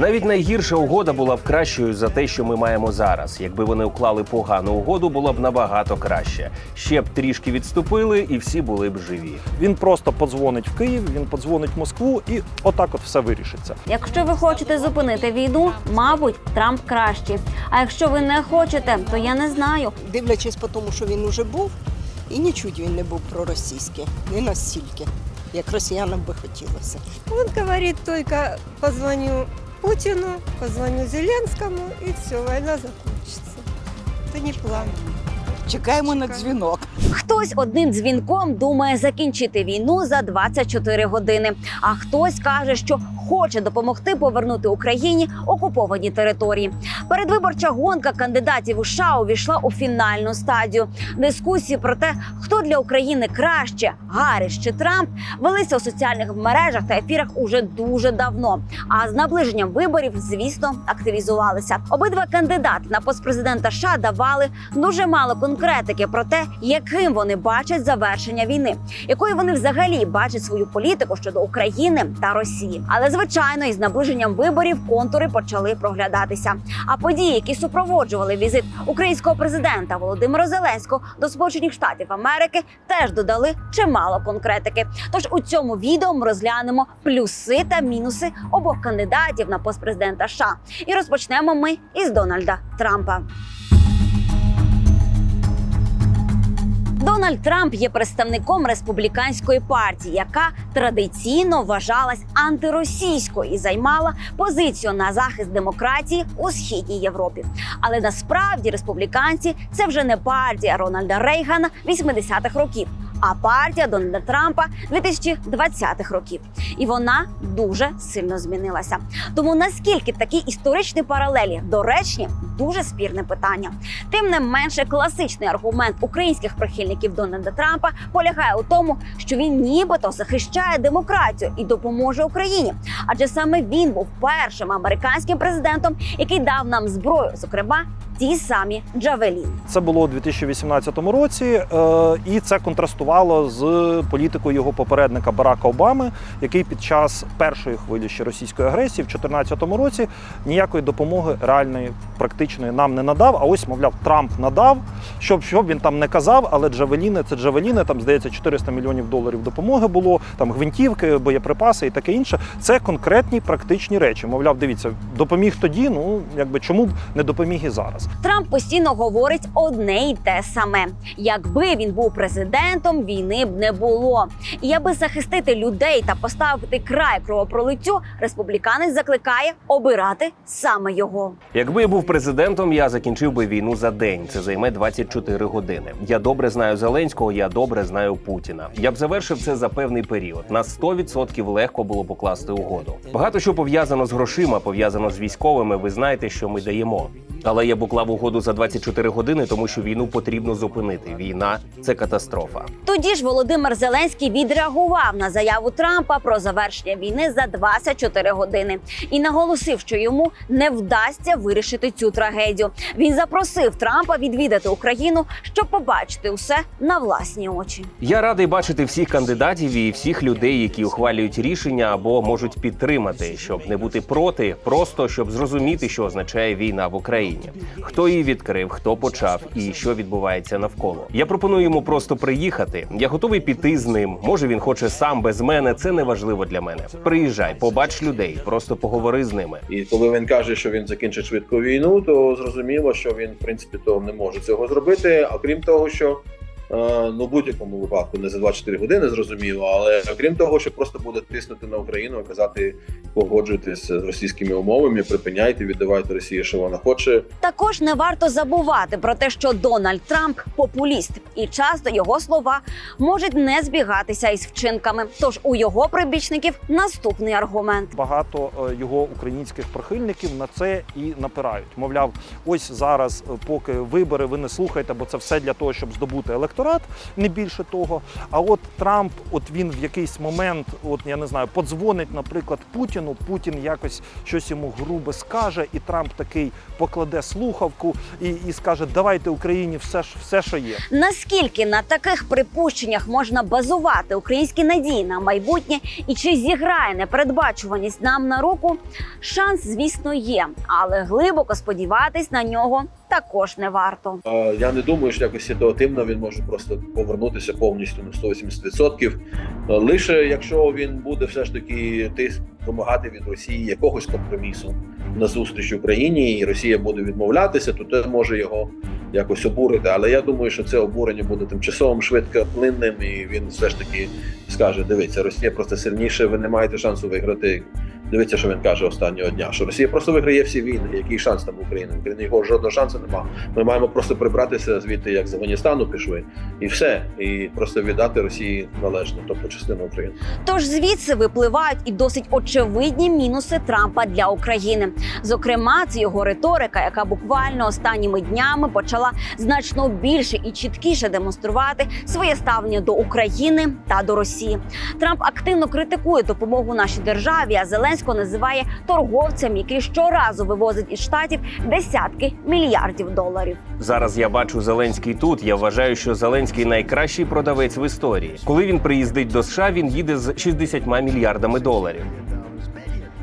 Навіть найгірша угода була б кращою за те, що ми маємо зараз. Якби вони уклали погану угоду, було б набагато краще. Ще б трішки відступили, і всі були б живі. Він просто подзвонить в Київ, він подзвонить в Москву, і отак от все вирішиться. Якщо ви хочете зупинити війну, мабуть, Трамп кращий. А якщо ви не хочете, то я не знаю. дивлячись по тому, що він уже був, і нічуть він не був проросійський, не настільки, як росіянам би хотілося. Он говорит только позвоню Путину, позвоню Зеленскому і все, війна закінчиться. Це не план. Чекаємо на дзвінок. Хтось одним дзвінком думає закінчити війну за 24 години. А хтось каже, що хоче допомогти повернути Україні окуповані території. Передвиборча гонка кандидатів у США увійшла у фінальну стадію. Дискусії про те, хто для України краще, Гарріс чи Трамп, велися у соціальних мережах та ефірах уже дуже давно. А з наближенням виборів, звісно, активізувалися. Обидва кандидати на пост президента США давали дуже мало конкретики про те, яким вони бачать завершення війни, якою вони взагалі бачать свою політику щодо України та Росії. Але звичайно, із наближенням виборів контури почали проглядатися. А події, які супроводжували візит українського президента Володимира Зеленського до Сполучених Штатів Америки, теж додали чимало конкретики. Тож у цьому відео ми розглянемо плюси та мінуси обох кандидатів на пост президента США. І розпочнемо ми із Дональда Трампа. Дональд Трамп є представником республіканської партії, яка традиційно вважалась антиросійською і займала позицію на захист демократії у східній Європі. Але насправді республіканці це вже не партія Рональда Рейгана 80-х років, а партія Дональда Трампа 2020-х років. І вона дуже сильно змінилася. Тому наскільки такі історичні паралелі доречні, дуже спірне питання. Тим не менше, класичний аргумент українських прихильників Дональда Трампа полягає у тому, що він нібито захищає демократію і допоможе Україні. Адже саме він був першим американським президентом, який дав нам зброю, зокрема ті самі Джавеліни. Це було у 2018 році, е, і це контрастувало з політикою його попередника Барака Обами, який під час першої хвилі ще російської агресії в 2014 році ніякої допомоги реальної, практичної нам не надав. А ось, мовляв, Трамп надав. Щоб що б він там не казав, але Джавеліни це Джавеліни, там здається 400 мільйонів доларів допомоги було, там гвинтівки, боєприпаси і таке інше. Це конкретні практичні речі. Мовляв, дивіться, допоміг тоді. Ну якби чому б не допоміг і зараз. Трамп постійно говорить одне й те саме: якби він був президентом, війни б не було. І аби захистити людей та поставити край кровопролиттю, республіканець закликає обирати саме його. Якби я був президентом, я закінчив би війну за день. Це займе 24 години. Я добре знаю Зеленського, я добре знаю Путіна. Я б завершив це за певний період. На 100% легко було покласти угоду. Багато що пов'язано з грошима, пов'язано з військовими. Ви знаєте, що ми даємо. Але я б уклав угоду за 24 години, тому що війну потрібно зупинити. Війна це катастрофа. Тоді ж Володимир Зеленський відреагував на заяву Трампа про завершення війни за 24 години і наголосив, що йому не вдасться вирішити цю трагедію. Він запросив Трампа відвідати Україну, щоб побачити усе на власні очі. Я радий бачити всіх кандидатів і всіх людей, які ухвалюють рішення або можуть підтримати, щоб не бути проти, просто щоб зрозуміти, що означає війна в Україні. Хто її відкрив, хто почав і що відбувається навколо. Я пропоную йому просто приїхати. Я готовий піти з ним. Може він хоче сам без мене. Це не важливо для мене. Приїжджай, побач людей, просто поговори з ними. І коли він каже, що він закінчить швидко війну, то зрозуміло, що він в принципі то не може цього зробити. А крім того, що ну в будь-якому випадку не за 24 години, зрозуміло, але крім того, що просто буде тиснути на Україну, і казати погоджуйтесь з російськими умовами, припиняйте, віддавайте Росії, що вона хоче. Також не варто забувати про те, що Дональд Трамп популіст, і часто його слова можуть не збігатися із вчинками. Тож у його прибічників наступний аргумент. Багато е, його українських прихильників на це і напирають. Мовляв, ось зараз, е, поки вибори, ви не слухайте, бо це все для того, щоб здобути електорат. Електорат, не більше того. А от Трамп, от він в якийсь момент, от я не знаю, подзвонить, наприклад, Путіну. Путін якось щось йому грубе скаже, і Трамп такий покладе слухавку і, і скаже: Давайте Україні все, ж- все, що є. Наскільки на таких припущеннях можна базувати українські надії на майбутнє і чи зіграє непередбачуваність нам на руку? Шанс, звісно, є, але глибоко сподіватись на нього також не варто. Я не думаю, що якось ситуативно він може просто повернутися повністю на 180%. Е, Лише якщо він буде все ж таки тиск вимагати від Росії якогось компромісу на зустріч Україні, і Росія буде відмовлятися, то це може його якось обурити. Але я думаю, що це обурення буде тимчасовим, швидкоплинним, і він все ж таки скаже: дивіться, Росія просто сильніше, ви не маєте шансу виграти. Дивіться, що він каже останнього дня, що Росія просто виграє всі війни. Який шанс там в Україні його жодного шансу немає. Ми маємо просто прибратися звідти, як з Афганістану пішли, і все, і просто віддати Росії належне, тобто частину України. Тож звідси випливають і досить очевидні мінуси Трампа для України. Зокрема, це його риторика, яка буквально останніми днями почала значно більше і чіткіше демонструвати своє ставлення до України та до Росії. Трамп активно критикує допомогу нашій державі, а Зеленського називає торговцем, який щоразу вивозить із штатів десятки мільярдів доларів. Зараз я бачу Зеленський тут. Я вважаю, що Зеленський найкращий продавець в історії. Коли він приїздить до США, він їде з 60 мільярдами доларів.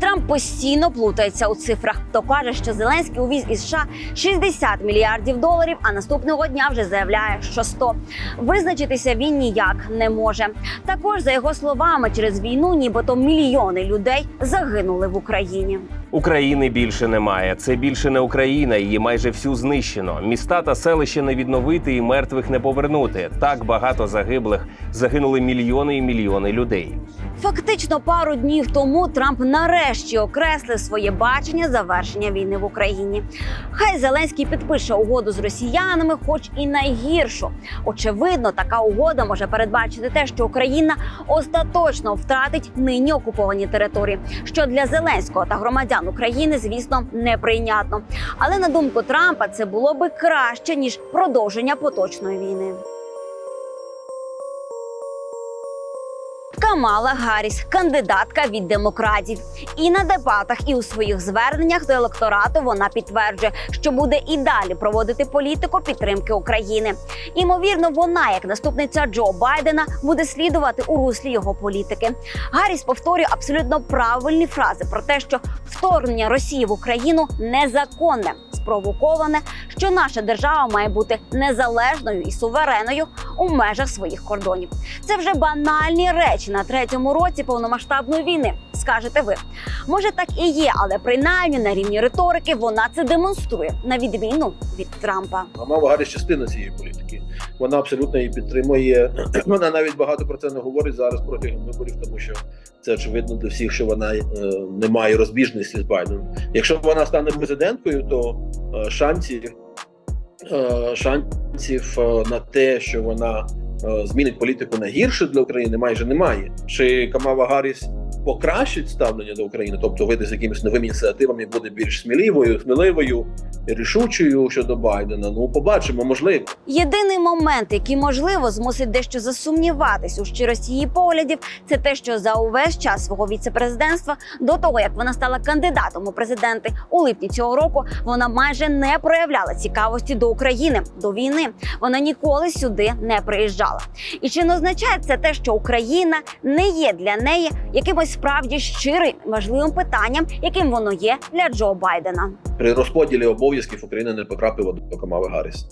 Трамп постійно плутається у цифрах. То каже, що Зеленський увіз із США 60 мільярдів доларів, а наступного дня вже заявляє, що 100. Визначитися він ніяк не може. Також за його словами, через війну, нібито мільйони людей загинули в Україні. України більше немає. Це більше не Україна. Її майже всю знищено. Міста та селища не відновити і мертвих не повернути. Так багато загиблих загинули мільйони і мільйони людей. Фактично пару днів тому Трамп нарешті окреслив своє бачення завершення війни в Україні. Хай Зеленський підпише угоду з росіянами, хоч і найгіршу. Очевидно, така угода може передбачити те, що Україна остаточно втратить нині окуповані території, що для Зеленського та громадян України, звісно, неприйнятно. Але на думку Трампа, це було би краще ніж продовження поточної війни. Камала Гарріс, кандидатка від демократів, і на дебатах, і у своїх зверненнях до електорату вона підтверджує, що буде і далі проводити політику підтримки України. Імовірно, вона, як наступниця Джо Байдена, буде слідувати у руслі його політики. Гарріс повторює абсолютно правильні фрази про те, що вторгнення Росії в Україну незаконне, спровоковане, що наша держава має бути незалежною і суверенною у межах своїх кордонів. Це вже банальні речі на третьому році повномасштабної війни. Скажете ви, може так і є, але принаймні на рівні риторики вона це демонструє на відміну від Трампа. Мама Гарріс частина цієї політики. Вона абсолютно її підтримує. Вона навіть багато про це не говорить зараз протягом виборів, тому що це очевидно для всіх, що вона е, не має розбіжності з Байденом. Якщо вона стане президенткою, то е, шансів, е, шансів е, на те, що вона змінить політику на гірше для України, майже немає. Чи Камава Гарріс покращить ставлення до України, тобто вийде з якимись новими ініціативами, буде більш сміливою, сміливою, рішучою щодо Байдена? Ну, побачимо, можливо. Єдиний момент, який можливо змусить дещо засумніватись у щирості її поглядів, це те, що за увесь час свого віцепрезидентства, до того як вона стала кандидатом у президенти у липні цього року, вона майже не проявляла цікавості до України до війни. Вона ніколи сюди не приїжджала. І чи не означає це те, що Україна не є для неї якимось справді щирим важливим питанням, яким воно є для Джо Байдена? при розподілі обов'язків Україна не потрапила до Камали Гарріс.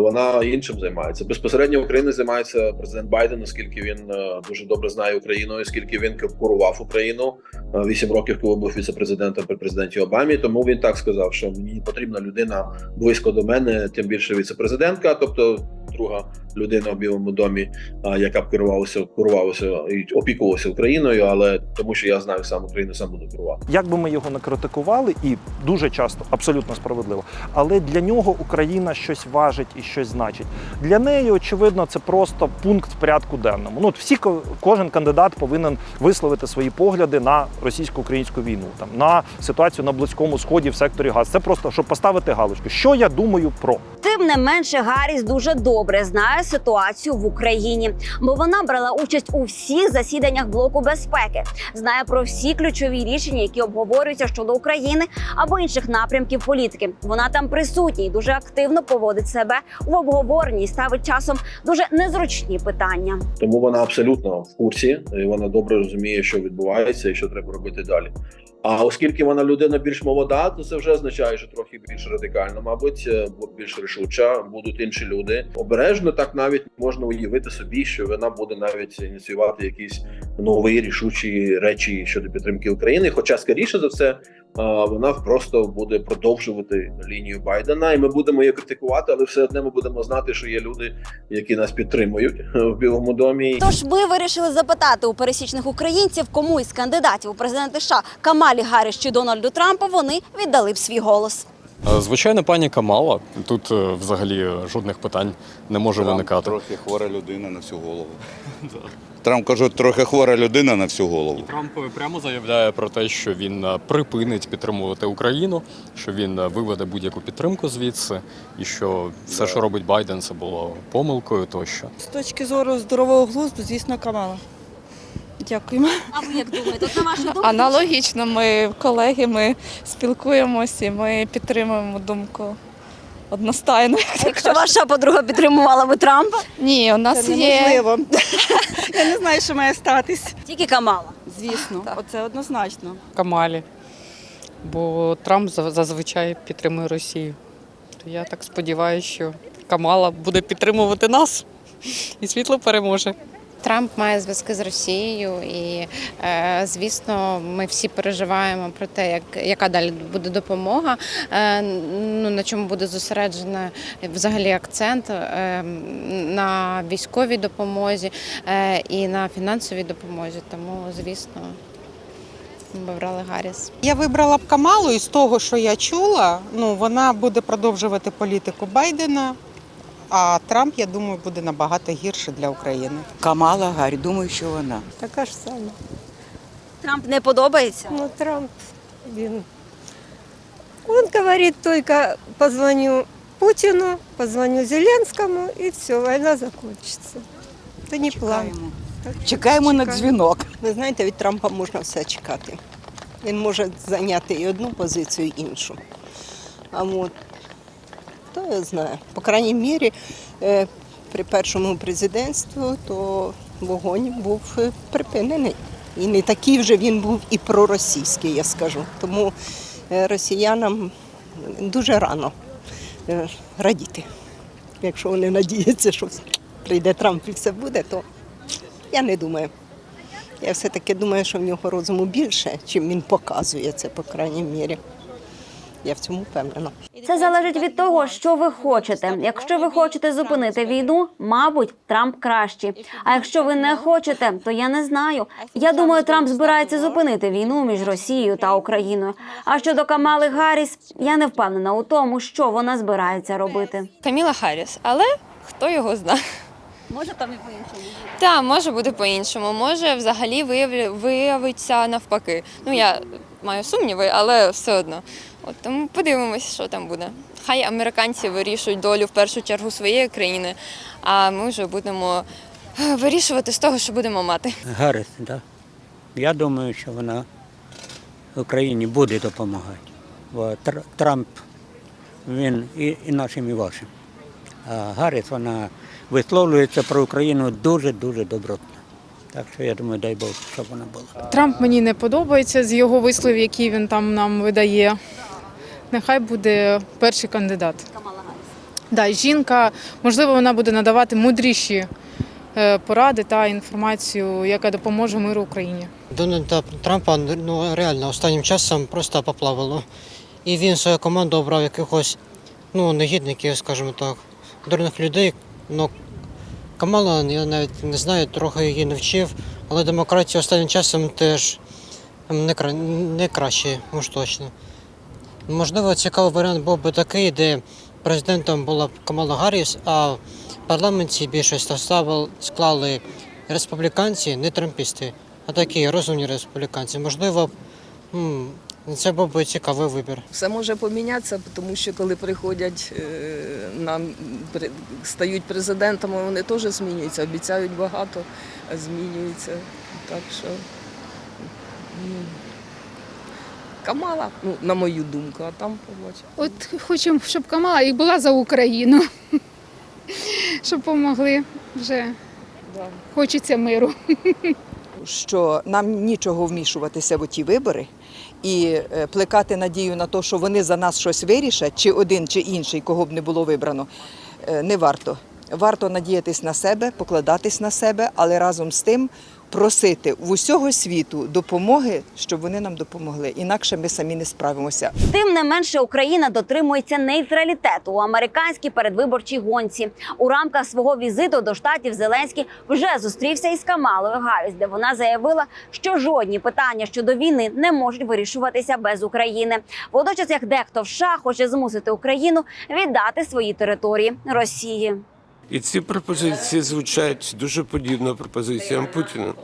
Вона іншим займається. Безпосередньо Україною займається президент Байден, оскільки він е, дуже добре знає Україну, оскільки він курував Україну е, вісім років, коли був віце-президентом при президенті Обамі. Тому він так сказав, що мені потрібна людина близько до мене, тим більше віце-президентка, тобто друга людина в Білому домі, яка б керувалася, курувалася і опікувалася Україною, але тому що я знаю сам Україну, сам буду керувати. Як би ми його не критикували, і дуже часто абсолютно справедливо, але для нього Україна щось важить і щось значить. Для неї, очевидно, це просто пункт в порядку денному. Ну, от всі кожен кандидат повинен висловити свої погляди на російсько-українську війну, там на ситуацію на близькому сході в секторі газ. Це просто щоб поставити галочку. Що я думаю про Тим не менше, Гарріс дуже добре добре знає ситуацію в Україні, бо вона брала участь у всіх засіданнях блоку безпеки, знає про всі ключові рішення, які обговорюються щодо України або інших напрямків політики. Вона там присутня і дуже активно поводить себе в обговоренні і ставить часом дуже незручні питання. Тому вона абсолютно в курсі, і вона добре розуміє, що відбувається і що треба робити далі. А оскільки вона людина більш молода, то це вже означає, що трохи більш радикально, мабуть, е, більш рішуча, будуть інші люди. Обережно так навіть можна уявити собі, що вона буде навіть ініціювати якісь нові рішучі речі щодо підтримки України. Хоча, скоріше за все, вона просто буде продовжувати лінію Байдена, і ми будемо її критикувати, але все одно ми будемо знати, що є люди, які нас підтримують в Білому домі. Тож ми вирішили запитати у пересічних українців, кому із кандидатів у президенти США Камалі Гарріс чи Дональду Трампа вони віддали б свій голос. Е, Звичайно, пані Камала. Тут е, взагалі е, жодних питань не може виникати. Трохи хвора людина на всю голову. Трамп кажу, трохи хвора людина на всю голову. Трамп прямо заявляє про те, що він припинить підтримувати Україну, що він виведе будь-яку підтримку звідси, і що все, що робить Байден, це було помилкою тощо. З точки зору здорового глузду, звісно, Камала. Дякуємо. А ви як думаєте? От на вашу думку? Аналогічно, ми колеги, ми спілкуємося, і ми підтримуємо думку одностайно. як Якщо ваша подруга підтримувала би Трампа, Ні, у нас Це є неможливо. Я не знаю, що має статись. тільки Камала. Звісно, оце однозначно. Камалі, бо Трамп за- зазвичай підтримує Росію. То я так сподіваюся, що Камала буде підтримувати нас і світло переможе. Трамп має зв'язки з Росією, і е, звісно, ми всі переживаємо про те, як яка далі буде допомога. Е, ну на чому буде зосереджена взагалі акцент е, на військовій допомозі і на фінансовій допомозі. Тому, звісно, ми обрали Гарріс. Я вибрала б Камалу із того, що я чула. Ну, вона буде продовжувати політику Байдена, а Трамп, я думаю, буде набагато гірше для України. Камала Гаррі, думаю, що вона. Така ж сама. Трамп не подобається. Ну, Трамп, блин. Он говорит только позвоню Путину, позвоню Зеленскому, и все, война закончится. Это не план. Так що Чекаємо на дзвінок. Ви знаєте, від Трампа можна все чекати. Він може зайняти і одну позицію, і іншу. А от, то я знаю. По крайній мірі, е, при першому президентстві то вогонь був е, припинений. І не такий вже він був і проросійський, я скажу. Тому е, росіянам дуже рано радіти. Якщо вони надіються, що прийде Трамп і все буде, то я не думаю. Я все-таки думаю, що в нього розуму більше, чим він показує це, по крайній мірі. Я в цьому впевнена. Це залежить від того, що ви хочете. Якщо ви хочете зупинити війну, мабуть, Трамп кращий. А якщо ви не хочете, то я не знаю. Я думаю, Трамп збирається зупинити війну між Росією та Україною. А щодо Камали Гарріс, я не впевнена у тому, що вона збирається робити. Каміла Харріс, але хто його знає? Може там і по іншому. Так, може бути по-іншому. Може взагалі виявиться навпаки. Ну я маю сумніви, але все одно. От тому подивимось, що там буде. Хай американці вирішують долю в першу чергу своєї країни, а ми вже будемо е, вирішувати з того, що будемо мати. Гарріс, так. Я думаю, що вона Україні буде допомагати. Бо Трамп він і, і нашим, і вашим. А Гарріс, вона висловлюється про Україну дуже-дуже добротно. Так що я думаю, дай Бог, щоб вона була. Трамп мені не подобається з його висловів, які він там нам видає. Нехай буде перший кандидат. Камала. Да, жінка, можливо, вона буде надавати мудріші е, поради та інформацію, яка допоможе миру Україні. Дональда Трампа ну, реально останнім часом просто поплавило. І він свою команду обрав якихось ну, негідників, скажімо так, дурних людей. Ну, Камала, я навіть не знаю, трохи її не вчив, але демократія останнім часом теж не, кра... не краще, уж точно. Можливо, цікавий варіант був би такий, де президентом була б Камала Гарріс, а в парламенті більшість составу склали республіканці, не трампісти, а такі розумні республіканці. Можливо, Це був би цікавий вибір. Все може помінятися, тому що коли приходять е, нам стають президентами, вони теж змінюються, обіцяють багато, а змінюються. Так що Камала, ну, на мою думку, а там побачимо. От хочемо, щоб Камала і була за Україну, щоб допомогли вже. Да. Хочеться миру. що нам нічого вмішуватися в ті вибори і е, плекати надію на те, що вони за нас щось вирішать, чи один, чи інший, кого б не було вибрано, е, не варто. Варто надіятись на себе, покладатись на себе, але разом з тим просити в усього світу допомоги, щоб вони нам допомогли. Інакше ми самі не справимося. Тим не менше Україна дотримується нейтралітету у американській передвиборчій гонці. У рамках свого візиту до штатів Зеленський вже зустрівся із Камалою Гарріс, де вона заявила, що жодні питання щодо війни не можуть вирішуватися без України. Водночас, як дехто в США хоче змусити Україну віддати свої території Росії. І ці пропозиції звучать дуже подібно пропозиціям Путіна.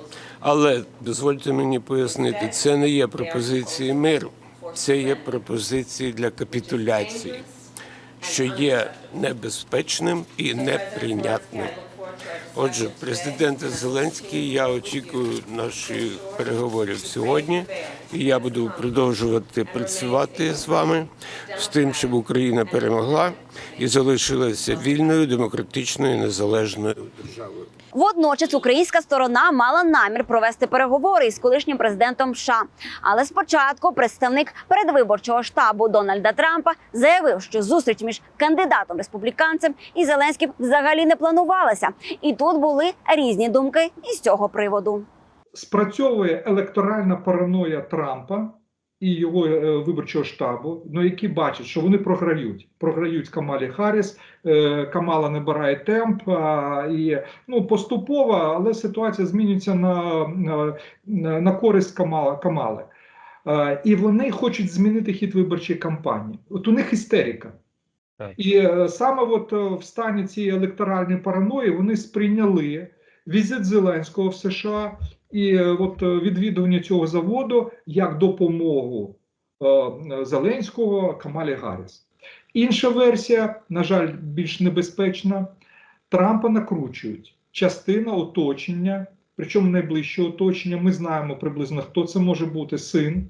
Але дозвольте мені пояснити, це не є пропозиції миру, це є пропозиції для капітуляції, що є небезпечним і неприйнятним. Отже, президент Зеленський, я очікую наших переговорів сьогодні, і я буду продовжувати працювати з вами з тим, щоб Україна перемогла і залишилася вільною, демократичною, незалежною державою. Водночас українська сторона мала намір провести переговори із колишнім президентом США. Але спочатку представник передвиборчого штабу Дональда Трампа заявив, що зустріч між кандидатом республіканцем і Зеленським взагалі не планувалася. І тут були різні думки із цього приводу. Спрацьовує електоральна параноя Трампа і його е, виборчого штабу, ну які бачать, що вони програють. Програють Камалі Харріс, е, Камала набирає темп а, і ну поступово, але ситуація змінюється на, на, на користь Камала Камали. Е, І вони хочуть змінити хід виборчої кампанії. От у них істерика. Так. І е, саме от в стані цієї електоральної параної вони сприйняли візит Зеленського в США і е, от е, відвідування цього заводу як допомогу е, Зеленського Камалі Гарріс. Інша версія, на жаль, більш небезпечна. Трампа накручують. Частина оточення, причому найближче оточення. Ми знаємо приблизно, хто це може бути син,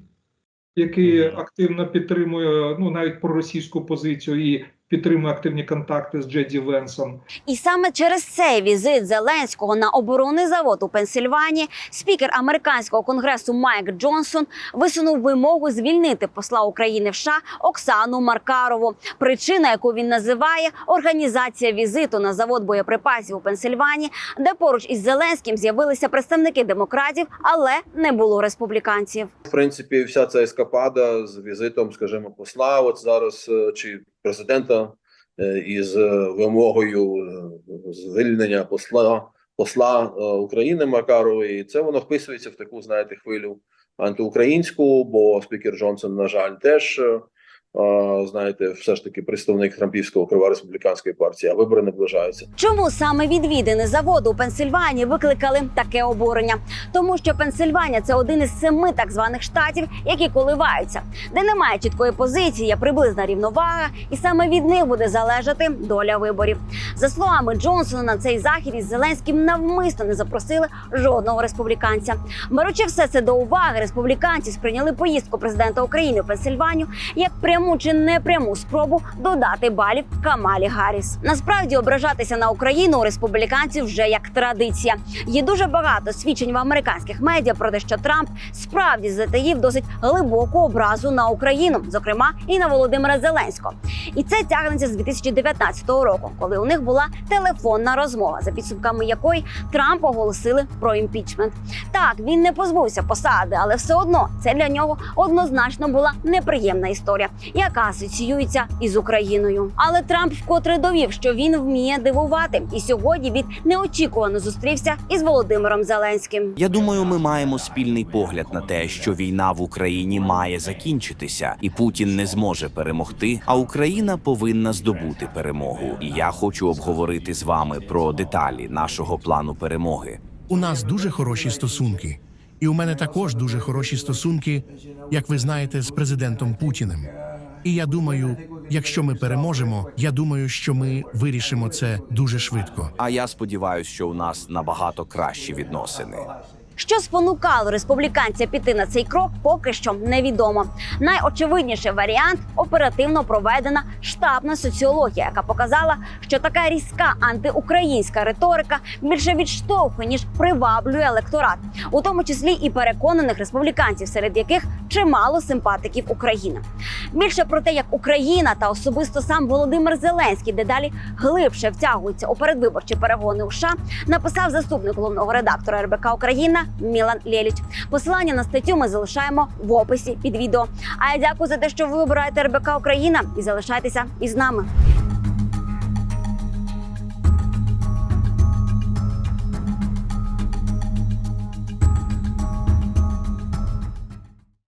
який активно підтримує ну навіть проросійську позицію і підтримує активні контакти з Джеді Венсом. І саме через цей візит Зеленського на оборонний завод у Пенсильванії спікер американського конгресу Майк Джонсон висунув вимогу звільнити посла України в США Оксану Маркарову. Причина, яку він називає організація візиту на завод боєприпасів у Пенсильванії, де поруч із Зеленським з'явилися представники демократів, але не було республіканців. В принципі, вся ця ескапада з візитом, скажімо, посла, от зараз е, чи президента е, із е, вимогою е, звільнення посла посла України Макарової, це воно вписується в таку, знаєте, хвилю антиукраїнську, бо спікер Джонсон, на жаль, теж. Знаєте, все ж таки представник Трампівського крива республіканської партії, а вибори наближаються. Чому саме відвідини заводу у Пенсильванії викликали таке обурення? Тому що Пенсильванія це один із семи так званих штатів, які коливаються, де немає чіткої позиції, є приблизна рівновага, і саме від них буде залежати доля виборів. За словами Джонсона, на цей захід із Зеленським навмисно не запросили жодного республіканця. Беручи все це до уваги, республіканці сприйняли поїздку президента України у Пенсильванію як пряму чи непряму спробу додати балів Камалі Гарріс. Насправді ображатися на Україну у республіканців вже як традиція. Є дуже багато свідчень в американських медіа про те, що Трамп справді затаїв досить глибоку образу на Україну, зокрема і на Володимира Зеленського. І це тягнеться з 2019 року, коли у них була телефонна розмова, за підсумками якої Трамп оголосили про імпічмент. Так він не позбувся посади, але все одно це для нього однозначно була неприємна історія, яка асоціюється із Україною. Але Трамп вкотре довів, що він вміє дивувати, і сьогодні він неочікувано зустрівся із Володимиром Зеленським. Я думаю, ми маємо спільний погляд на те, що війна в Україні має закінчитися, і Путін не зможе перемогти. А Україна повинна здобути перемогу. І я хочу обговорити з вами про деталі нашого плану перемоги. У нас дуже хороші стосунки, І у мене також дуже хороші стосунки, як ви знаєте, з президентом Путіним. І я думаю, якщо ми переможемо, я думаю, що ми вирішимо це дуже швидко. А я сподіваюся, що у нас набагато кращі відносини. Що спонукало республіканця піти на цей крок, поки що невідомо. Найочевидніший варіант оперативно проведена штабна соціологія, яка показала, що така різка антиукраїнська риторика більше відштовхує, ніж приваблює електорат, у тому числі і переконаних республіканців, серед яких чимало симпатиків України. Більше про те, як Україна та особисто сам Володимир Зеленський дедалі глибше втягуються у передвиборчі перегони у США, написав заступник головного редактора РБК Україна Мілан Лєліч. Посилання на статтю ми залишаємо в описі під відео. А я дякую за те, що ви обираєте РБК Україна і залишайтеся із нами.